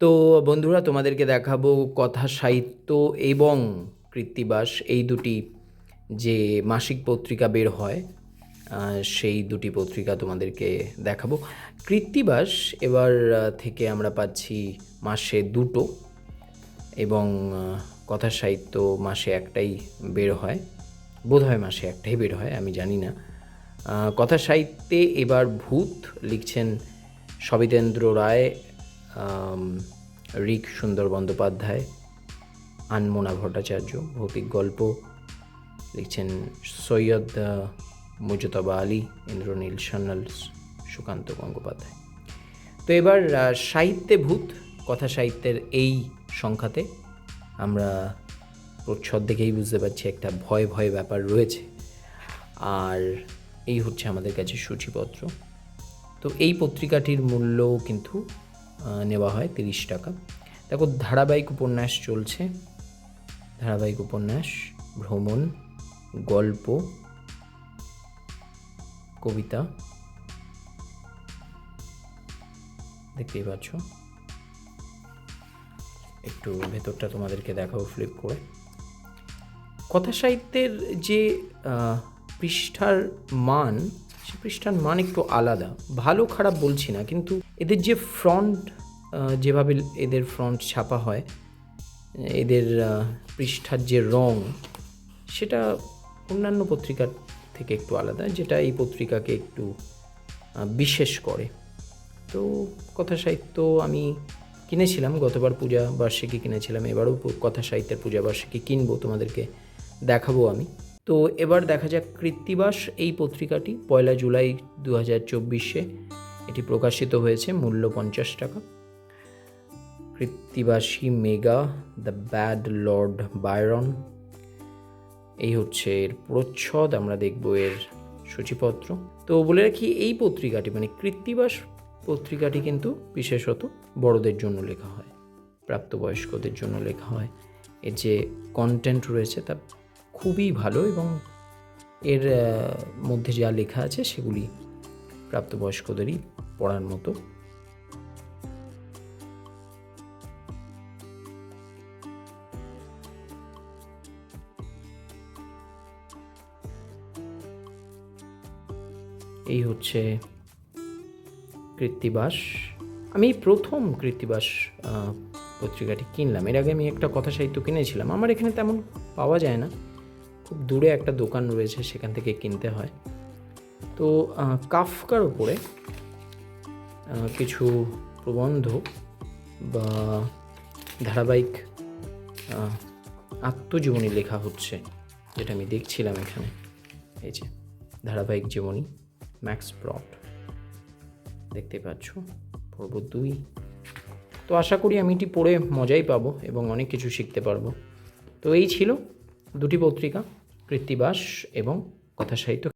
তো বন্ধুরা, তোমাদেরকে দেখাবো কথা, সাহিত্য এবং কৃত্তিবাস এই দুটি যে মাসিক পত্রিকা বের হয় সেই দুটি পত্রিকা তোমাদেরকে দেখাবো। কৃত্তিবাস এবার থেকে আমরা পাচ্ছি মাসে দুটো এবং কথা, সাহিত্য মাসে একটাই বের হয়, বোধহয় মাসে একটাই বের হয়, আমি জানি না। কথা, সাহিত্যে এবার ভূত লিখছেন সবিতেন্দ্র রায় রিক সুন্দর বন্দ্যোপাধ্যায় আনমোনা ভট্টাচার্য, ভৌতিক গল্প, লিখছেন সৈয়দ মুজতবা আলী, ইন্দ্রনীল সান্যাল, সুকান্ত গঙ্গোপাধ্যায়। তো এবার সাহিত্যে ভূত, কথা সাহিত্যের এই সংখ্যাতে আমরা প্রচ্ছদ দেখেই বুঝতে পারছি একটা ভয় ভয় ব্যাপার রয়েছে। আর এই হচ্ছে আমাদের কাছে সূচিপত্র। তো এই পত্রিকাটির মূল্য কিন্তু নেওয়া হয় তিরিশ টাকা। দেখো, ধারাবাহিক উপন্যাস চলছে। ধারাবাহিক উপন্যাস, ভ্রমণ, গল্প, কবিতা। দেখতেই পাচ্ছ। একটু ভেতরটা তোমাদেরকে দেখাবো ফ্লিপ করে। কথা সাহিত্যের যে পৃষ্ঠার মান পৃষ্ঠার মান একটু আলাদা। ভালো খারাপ বলছি না, কিন্তু এদের যে ফ্রন্ট যেভাবে এদের ফ্রন্ট ছাপা হয়, এদের পৃষ্ঠার যে রং, সেটা অন্যান্য পত্রিকার থেকে একটু আলাদা, যেটা এই পত্রিকাকে একটু বিশেষ করে। তো কথা সাহিত্য আমি কিনেছিলাম, গতবার পূজা বার্ষিকী কিনেছিলাম, এবারও কথা সাহিত্যের পূজা বার্ষিকী কিনবো, তোমাদেরকে দেখাবো আমি। তো এবার দেখা যাক কৃত্তিবাস এই পত্রিকাটি, পয়লা জুলাই দু হাজার চব্বিশে। এটি প্রকাশিত হয়েছে মূল্য পঞ্চাশ টাকা। কৃত্তিবাসী mega, the bad Lord Byron এই হচ্ছে এর প্রচ্ছদ, আমরা দেখব এর সূচিপত্র। তো বলে রাখি, এই পত্রিকাটি মানে কৃত্তিবাস পত্রিকাটি কিন্তু বিশেষত বড়দের জন্য লেখা হয়, প্রাপ্তবয়স্কদের জন্য লেখা হয়। এর যে কন্টেন্ট রয়েছে, তা খুবই ভালো এবং এর মধ্যে যা লেখা আছে সেগুলি প্রাপ্তবয়স্কদেরই পড়ার মতো। এই হচ্ছে কৃত্তিবাস। আমি প্রথম কৃত্তিবাস পত্রিকাটি কিনলাম। এর আগে আমি একটা কথা সাহিত্য কিনেছিলাম। আমার এখানে তেমন পাওয়া যায় না। খুব দূরে একটা দোকান রয়েছে সেখান থেকে কিনতে হয়। তো কাফকার উপরে কিছু প্রবন্ধ বা ধারাবাহিক আত্মজীবনী লেখা হচ্ছে, যেটা আমি দেখছিলাম এখানে। এই যে, ধারাবাহিক জীবনী, ম্যাক্স প্রট দেখতে পাচ্ছ, পর্ব দুই। তো আশা করি আমি এটি পড়ে মজাই পাবো এবং অনেক কিছু শিখতে পারব। তো এই ছিল দুটি পত্রিকা কৃত্তিবাস এবং কথা সাহিত্য